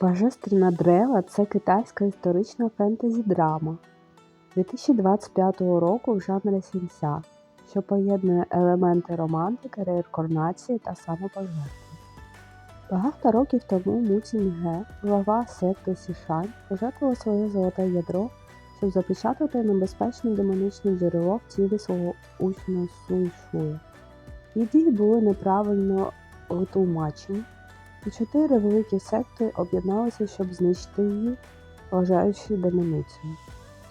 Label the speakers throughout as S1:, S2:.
S1: Божественна древа це китайська історична фентезі-драма 2025 року в жанрі сінця, що поєднує елементи романтики, реінкарнації та самопожертви. Багато років тому Му Цінге, глава секти Сішань, пожертвував своє золоте ядро, щоб запечатати небезпечне демонічне джерело в тілі свого учня Суйшуя. Її дії були неправильно витлумачені, і чотири великі секти об'єдналися, щоб знищити її, вважаючи демоницею.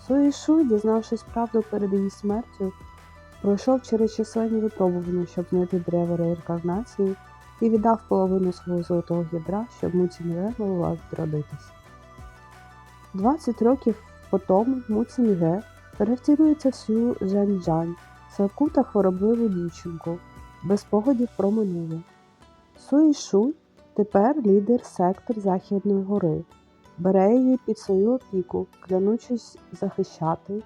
S1: Суї Шуй, дізнавшись правду перед її смертю, пройшов через численні випробування, щоб знайти древо реінкарнації і віддав половину свого золотого ядра, щоб Муцінге могла відродитися. 20 років по тому Муцінге перевтілюється всю Жань-Жань, слабку хворобливу дівчинку, без спогадів про минуле. Суї Шуй Тепер лідер сектор Західної гори бере її під свою опіку, клянучись захищати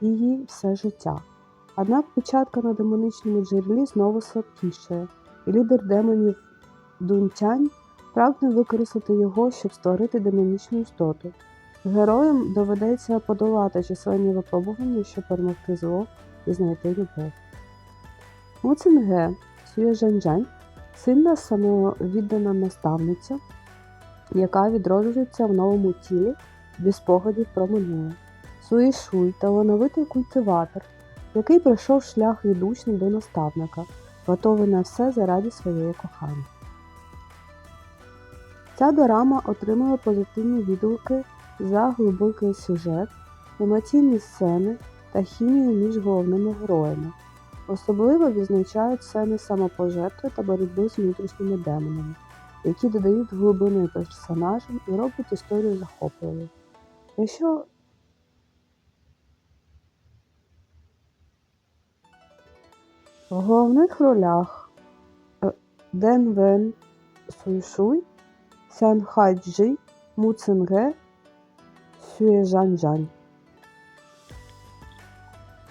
S1: її все життя. Однак печатка на демоничному джерелі знову слабкішає, і лідер демонів Дунтянь прагне використати його, щоб створити демонічну істоту. Героям доведеться подолати численні випробування, щоб перемогти зло і знайти любов. Муцинге Сюєжанджань Сильна самовіддана наставниця, яка відроджується в новому тілі без спогадів про минуле. Суїшуй талановитий культиватор, який пройшов шлях від учня до наставника, готовий на все заради своєї кохання. Ця дорама отримала позитивні відгуки за глибокий сюжет, емоційні сцени та хімію між головними героями. Особливо відзначають сцени самопожертви та боротьби з внутрішніми демонами, які додають глибини персонажам і роблять історію захопливою. Якщо в головних ролях е, Ден Вен Суйшуй, Сян Хайджі, Му Цинге, Сюєжанджань.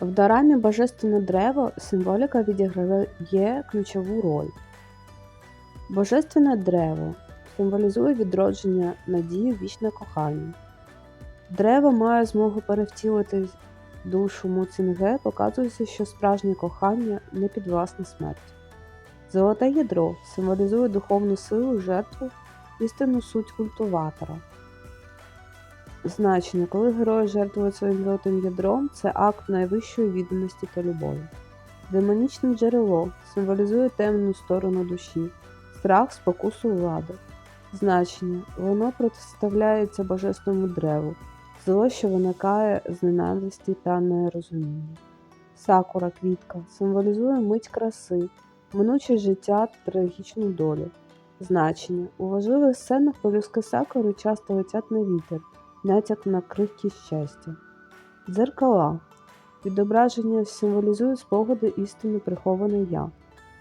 S1: В дорамі Божественне дерево символіка відіграє ключову роль. Божественне дерево символізує відродження надії вічне кохання. Дерево має змогу перевтілити душу Муцинге, показуючи, що справжнє кохання не підвласне смерті. Золоте ядро символізує духовну силу, жертву, істинну суть культиватора. Значення, коли герої жертвують своїм золотим ядром, це акт найвищої відданості та любові. Демонічне джерело символізує темну сторону душі, страх, спокусу влади. Значення воно протиставляється божественному древу, зло, що виникає з ненависті та нерозуміння. Сакура квітка символізує мить краси, минуче життя та трагічну долю. Значення у важливих сценах полюски сакури часто летять на вітер натяк на крихкість щастя. Дзеркала. Відображення символізує спогади істини приховане я.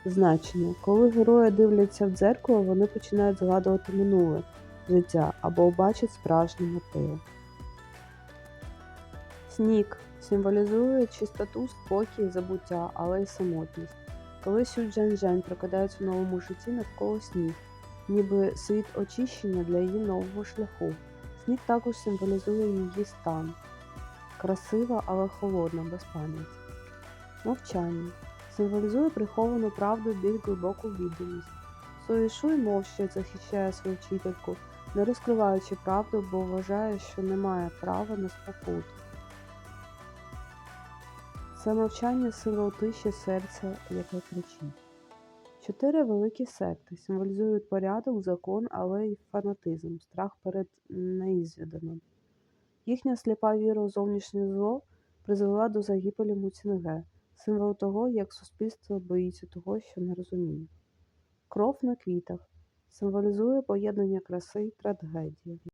S1: Значення. Коли герої дивляться в дзеркало, вони починають згадувати минуле життя або бачать справжні мотиви. Сніг символізує чистоту, спокій, забуття, але й самотність. Коли Сюджан-Жан прокидається в новому житті навколо сніг, ніби світ очищення для її нового шляху. Сніг також символізує її стан. Красива, але холодна, без пам'яті. Мовчання символізує приховану правду біль глибоку відданість. Соїшуй мовчать захищає свою вчительку, не розкриваючи правду, бо вважає, що не має права на спокуту. Це мовчання символ тиші серця, яке кричить. Чотири великі секти символізують порядок, закон, але й фанатизм, страх перед неізвіданим. Їхня сліпа віра у зовнішнє зло призвела до загибелі Муцінге, символ того, як суспільство боїться того, що не розуміє. Кров на квітах символізує поєднання краси й трагедії.